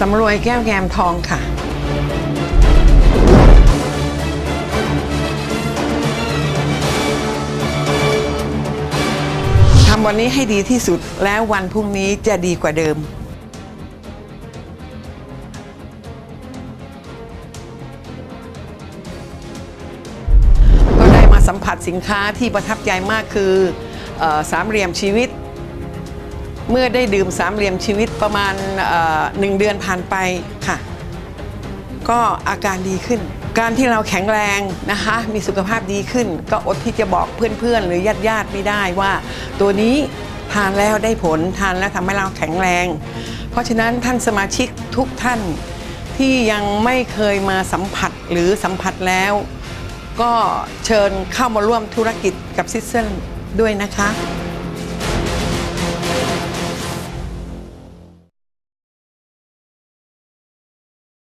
สำรวยแก้วแยมทองค่ะ ทำวันนี้ให้ดีที่สุดแล้ววันพรุ่งนี้จะดีกว่าเดิมก็ได้มาสัมผัสสินค้าที่ประทับใจมากคือออสามเหลี่ยมชีวิต เมื่อได้ดื่มสามเหลี่ยมชีวิตประมาณหนึ่งเดือนผ่านไปค่ะ ก็อาการดีขึ้น การที่เราแข็งแรงนะคะ มีสุขภาพดีขึ้น ก็อดที่จะบอกเพื่อนๆ หรือญาติๆไม่ได้ว่า ตัวนี้ทานแล้วได้ผลทานแล้วทำให้เราแข็งแรง เพราะฉะนั้นท่านสมาชิกทุกท่านที่ยังไม่เคยมาสัมผัสหรือสัมผัสแล้ว ก็เชิญเข้ามาร่วมธุรกิจกับซิสเซนด้วยนะคะ